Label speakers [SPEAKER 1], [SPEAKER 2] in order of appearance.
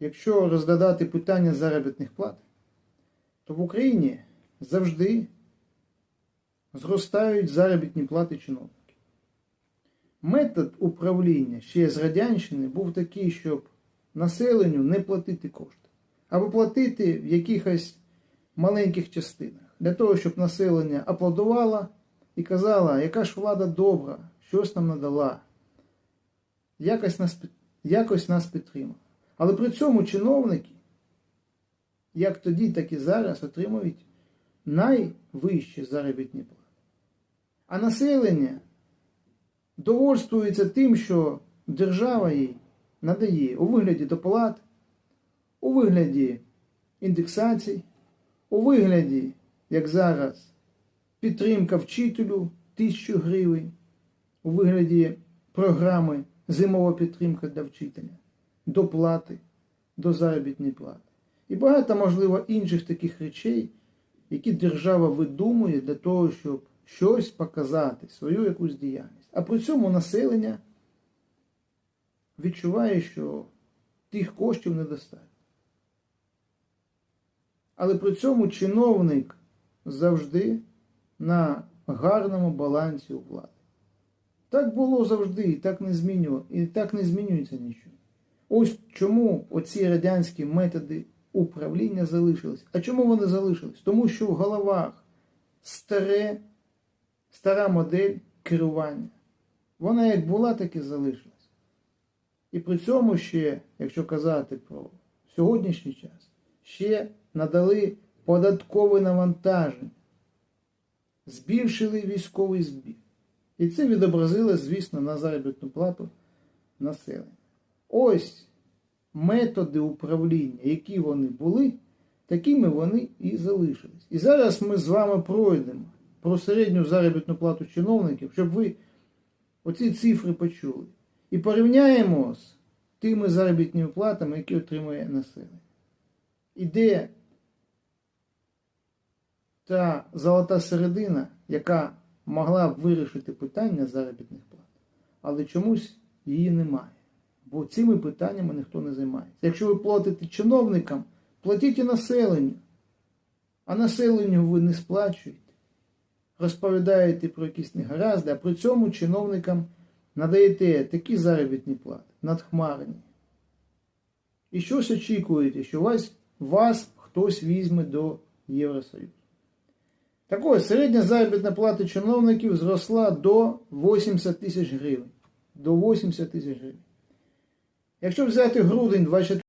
[SPEAKER 1] якщо розглядати питання заробітних плат, то в Україні завжди зростають заробітні плати чиновників. Метод управління ще з Радянщини був такий, щоб населенню не платити кошти, або платити в якихось маленьких частинах, для того, щоб населення аплодувало і казало, яка ж влада добра, щось нам надала, якось нас, якось нас підтримала. Але при цьому чиновники, як тоді, так і зараз, отримують найвищі заробітні плати. А населення довольствується тим, що держава їй надає у вигляді доплат, у вигляді індексацій, у вигляді, як зараз, підтримка вчителю 1000 гривень, у вигляді програми зимова підтримка для вчителя, доплати до заробітної плати. І багато, можливо, інших таких речей, які держава видумує для того, щоб щось показати, свою якусь діяльність. А при цьому населення відчуває, що тих коштів недостатньо. Але при цьому чиновник завжди на гарному балансі у влади. Так було завжди, і так не змінювало, і так не змінюється нічого. Ось чому оці радянські методи управління залишились. А чому вони залишились? Тому що в головах старе, стара модель керування. Вона як була, так і залишилась. І при цьому ще, якщо казати про сьогоднішній час, ще надали податкове навантаження, збільшили військовий збір. І це відобразило, звісно, на заробітну плату населення. Ось методи управління, які вони були, такими вони і залишились. І зараз ми з вами пройдемо про середню заробітну плату чиновників, щоб ви оці цифри почули. І порівняємо з тими заробітними платами, які отримує населення. Іде та золота середина, яка могла б вирішити питання заробітних плат, але чомусь її немає. Бо цими питаннями ніхто не займається. Якщо ви платите чиновникам, платіть і населенню. А населенню ви не сплачуєте. Розповідаєте про якісь негаразди, а при цьому чиновникам надаєте такі заробітні плати, надхмарні. І щось очікуєте, що вас, вас хтось візьме до Євросоюзу. Так ось, середня заробітна плата чиновників зросла до 80 тисяч гривень. До 80 тисяч гривень. Якщо взяти грудень 24